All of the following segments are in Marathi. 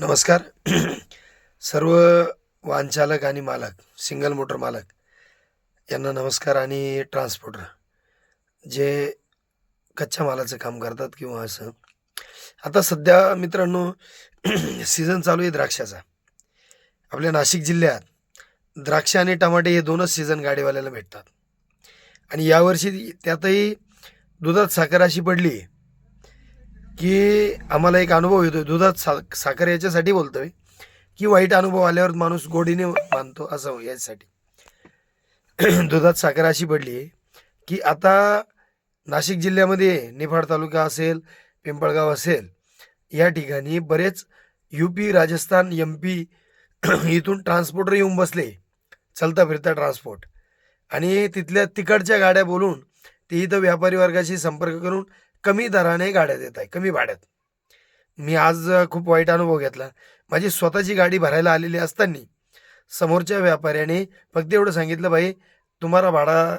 नमस्कार. सर्व वाहनचालक आणि मालक सिंगल मोटर मालक यांना नमस्कार आणि ट्रान्सपोर्टर जे कच्च्या मालाचं काम करतात किंवा असं. आता सध्या मित्रांनो सीझन चालू आहे द्राक्षाचा. आपल्या नाशिक जिल्ह्यात द्राक्ष आणि टमाटे हे दोनच सीझन गाडीवाल्याला भेटतात. आणि यावर्षी त्यातही दुधात साखर अशी पडली की आम्हाला एक अनुभव येतो दुधात सा साखर याच्यासाठी बोलतोय की वाईट अनुभव आल्यावर माणूस गोडीने मानतो असं याच्यासाठी दुधात साखर अशी पडली की आता नाशिक जिल्ह्यामध्ये निफाड तालुका असेल पिंपळगाव असेल या ठिकाणी बरेच U P Rajasthan M P इथून ट्रान्सपोर्टर येऊन बसले. चलता फिरता ट्रान्सपोर्ट. आणि तिथल्या तिकडच्या गाड्या बोलून ते इथं व्यापारी वर्गाशी संपर्क करून कमी दराने गाड्या देत आहे कमी भाड्यात. मी आज खूप वाईट अनुभव घेतला. माझी स्वतःची गाडी भरायला आलेली असताना समोरच्या व्यापाऱ्याने फक्त एवढं सांगितलं भाई तुम्हाला भाडा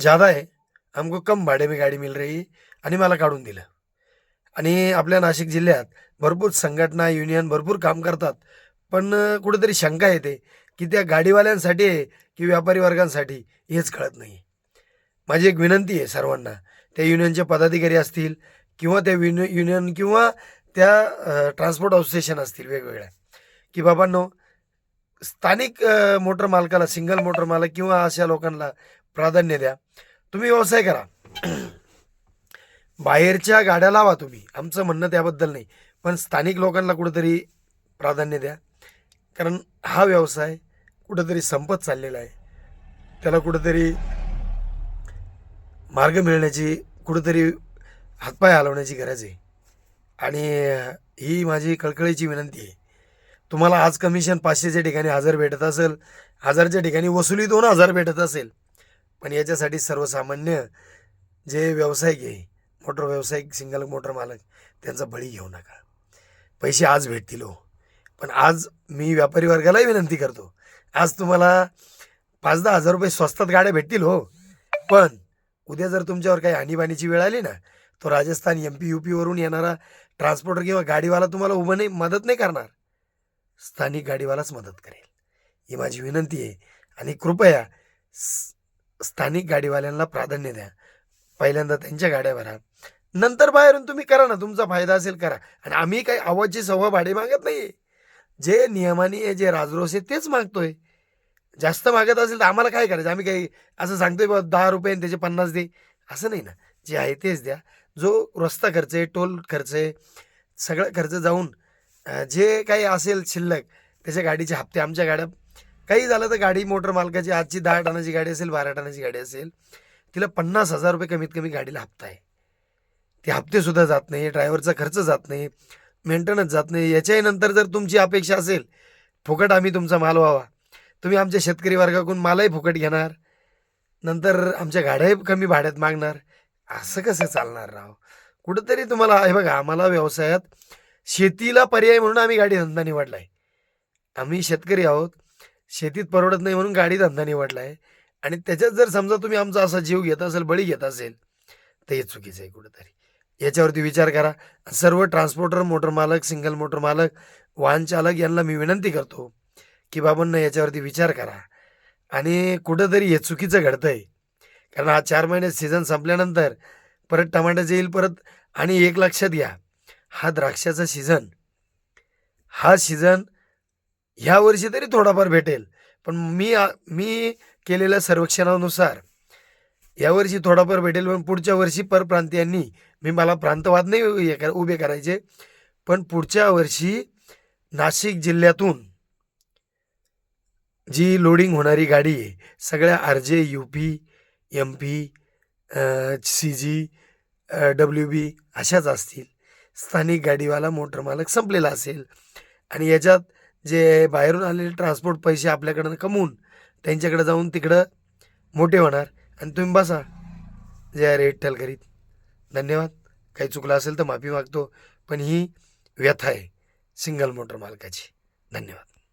ज़्यादा आहे हमको कम भाडे में गाडी मिल रही आणि मला काढून दिलं. आणि आपल्या नाशिक जिल्ह्यात भरपूर संघटना युनियन भरपूर काम करतात पण कुठेतरी शंका येते की त्या गाडीवाल्यांसाठी आहे की व्यापारी वर्गांसाठी हेच कळत नाही माझी एक विनंती आहे सर्वांना त्या युनियनचे पदाधिकारी असतील किंवा त्या युनि युनियन किंवा त्या ट्रान्सपोर्ट असोसिएशन असतील वेगवेगळ्या. की बाबांनो स्थानिक मोटर मालकाला सिंगल मोटर मालक किंवा अशा लोकांना प्राधान्य द्या. तुम्ही व्यवसाय करा. बाहेरच्या गाड्या लावा तुम्ही. आमचं म्हणणं त्याबद्दल नाही. पण स्थानिक लोकांना कुठंतरी प्राधान्य द्या. कारण हा व्यवसाय कुठंतरी संपत चाललेला आहे. त्याला कुठंतरी मार्ग मिळण्याची कुठंतरी हातपाय हलवण्याची गरज आहे. आणि ही माझी कळकळीची विनंती आहे. तुम्हाला आज कमिशन पाचशेच्या ठिकाणी हजार भेटत असेल हजारच्या ठिकाणी वसुली दोन हजार भेटत असेल. पण याच्यासाठी सर्वसामान्य जे व्यावसायिक आहे मोटर व्यावसायिक सिंगल मोटर मालक त्यांचा बळी घेऊ नका. पैसे आज भेटतील हो. पण आज मी व्यापारी वर्गालाही विनंती करतो आज तुम्हाला पाच दहा हजार रुपये स्वस्तात गाड्या भेटतील हो. पण उद्या जर तुमच्यावर काही आणीबाणीची वेळ आली ना तो राजस्थान एम पी यू पीवरून येणारा ट्रान्सपोर्टर किंवा गाडीवाला तुम्हाला उभं नाही मदत नाही करणार. स्थानिक गाडीवालाच मदत करेल. ही माझी विनंती आहे आणि कृपया स्थानिक गाडीवाल्यांना प्राधान्य द्या. पहिल्यांदा त्यांच्या गाड्या भरा. नंतर बाहेरून तुम्ही करा ना तुमचा फायदा असेल करा. आणि आम्ही काही आवाजची सव्वा भाडे मागत नाही जे नियमाने जे राजरोस आहे तेच मागतोय. जास्त मागत असेल तर आम्हाला काय करायचं? आम्ही काही असं सांगतोय बा दहा रुपये आणि त्याचे पन्नास दे. असं नाही ना. जे आहे तेच द्या. जो रस्ता खर्च आहे टोल खर्च आहे सगळं खर्च जाऊन जे काही असेल शिल्लक त्याच्या गाडीचे हप्ते आमच्या गाड्या काही झालं तर गाडी मोटर मालकाची आजची दहा टनाची गाडी असेल बारा टनाची गाडी असेल तिला पन्नास हजार रुपये कमीत कमी गाडीला हप्ता आहे. ते हप्तेसुद्धा जात नाही ड्रायव्हरचा खर्च जात नाही मेंटेनन्स जात नाही. याच्याही नंतर जर तुमची अपेक्षा असेल फुकट आम्ही तुमचा माल व्हावा. तुम्ही आमच्या शेतकरी वर्गाकडून मालही फुकट घेणार. नंतर आमच्या गाड्याही कमी भाड्यात मागणार. असं कसं चालणार राव? कुठंतरी तुम्हाला हे बघा आम्हाला व्यवसायात शेतीला पर्याय म्हणून आम्ही गाडी धंदा निवडला आहे आम्ही शेतकरी आहोत. शेतीत परवडत नाही म्हणून गाडी धंदा निवडला आहे आणि त्याच्यात जर समजा तुम्ही आमचा असा जीव घेत असेल बळी घेत असेल तर हे चुकीचं आहे कुठंतरी. याच्यावरती विचार करा. सर्व ट्रान्सपोर्टर मोटर मालक सिंगल मोटर मालक वाहन चालक यांना मी विनंती करतो. की बाबांना याच्यावरती विचार करा. आणि कुठंतरी हे चुकीचं घडतं आहे कारण हा चार महिने सीझन संपल्यानंतर परत टमाट्याचं येईल परत आणि एक लक्षात घ्या हा द्राक्षाचा सीझन हा सीझन ह्या वर्षी तरी थोडाफार भेटेल. पण मी मी केलेल्या सर्वेक्षणानुसार यावर्षी थोडाफार भेटेल पण पुढच्या वर्षी परप्रांतीयांनी मी मला प्रांतवाद नाही उभे करायचे पण पुढच्या वर्षी नाशिक जिल्ह्यातून जी लोडिंग होणारी गाडी आहे सगळ्या R J U P M P C G W B अशाच असतील. स्थानिक गाडीवाला मोटर मालक संपलेला असेल. आणि याच्यात जे बाहेरून आलेले ट्रान्सपोर्ट पैसे आपल्याकडनं कमवून त्यांच्याकडे जाऊन तिकडं मोठे होणार. आणि तुम्ही बसा. जे रेट ठल करीत धन्यवाद. काही चुकलं असेल तर माफी मागतो. पण ही व्यथा आहे. सिंगल मोटर मालकाची. धन्यवाद.